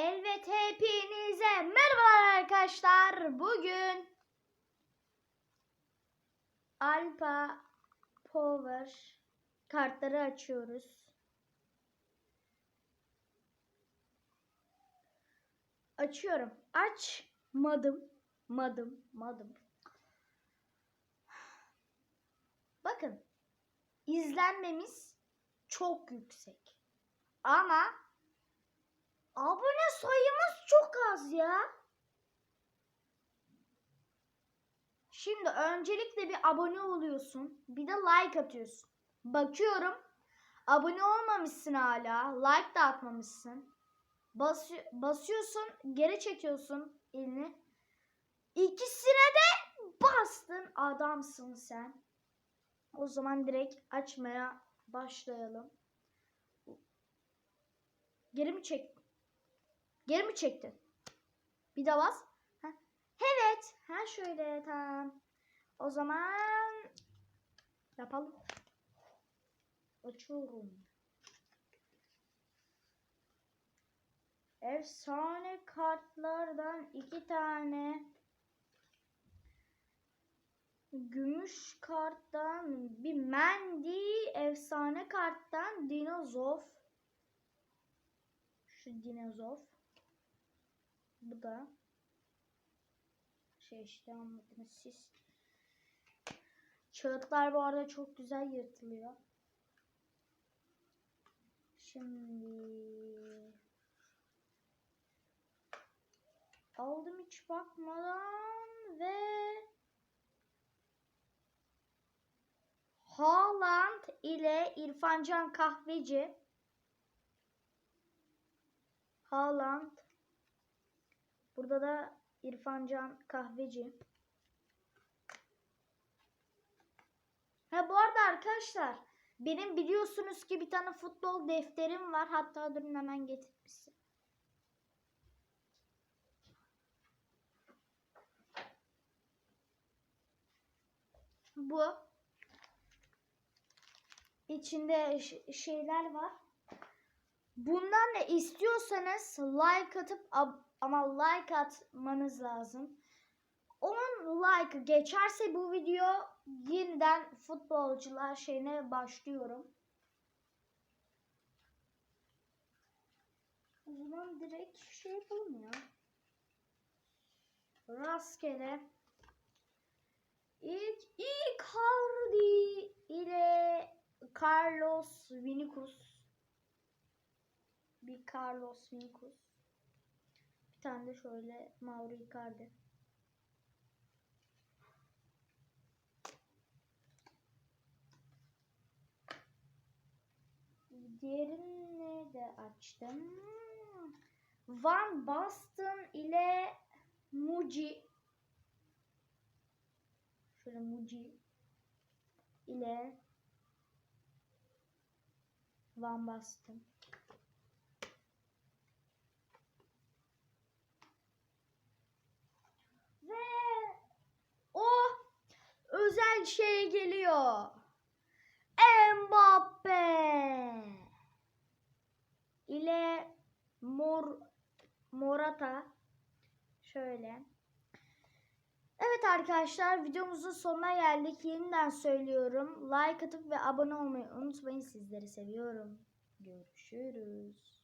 Evet hepinize merhabalar arkadaşlar. Bugün Alpa Power kartları açıyoruz. Açıyorum. Açmadım. Madım. Madım. Bakın. izlenmemiz çok yüksek. Ama abone ya. Şimdi öncelikle bir abone oluyorsun. Bir de like atıyorsun. Bakıyorum. Abone olmamışsın hala. Like da atmamışsın. Basıyor, basıyorsun. Geri çekiyorsun elini. İkisine de bastın. Adamsın sen. O zaman direkt açmaya başlayalım. Geri mi çek? Geri mi çektin? Bir daha bas. Ha. Evet. Ha şöyle tamam. O zaman yapalım. Açıyorum. Efsane kartlardan iki tane gümüş karttan bir Mendy efsane karttan Dinozof şu Dinozof bu da şey işte anladınız siz kağıtlar bu arada çok güzel yırtılıyor şimdi aldım hiç bakmadan ve Haaland ile İrfancan Kahveci. Haaland. Burada da İrfancan Kahveci. Ha bu arada arkadaşlar benim biliyorsunuz ki bir tane futbol defterim var. Hatta durun hemen getirmişsin. Bu içinde şeyler var. Bundan da istiyorsanız like atıp ama like atmanız lazım. 10 like geçerse bu video yeniden futbolcular şeyine başlıyorum. O zaman direkt şey yapalım ya. Rastgele. İlk Icardi ile Carlos Vinicius. Bir Carlos Vinicius. Bir tane de şöyle Mauro Icardi. Diğerini de açtım. Van Basten ile Muji. Şöyle Muji ile Van Basten. Ve o özel şey geliyor. Mbappe ile Mor Morata şöyle. Evet arkadaşlar videomuzun sonuna geldik. Yeniden söylüyorum. Like atıp ve abone olmayı unutmayın. Sizleri seviyorum. Görüşürüz.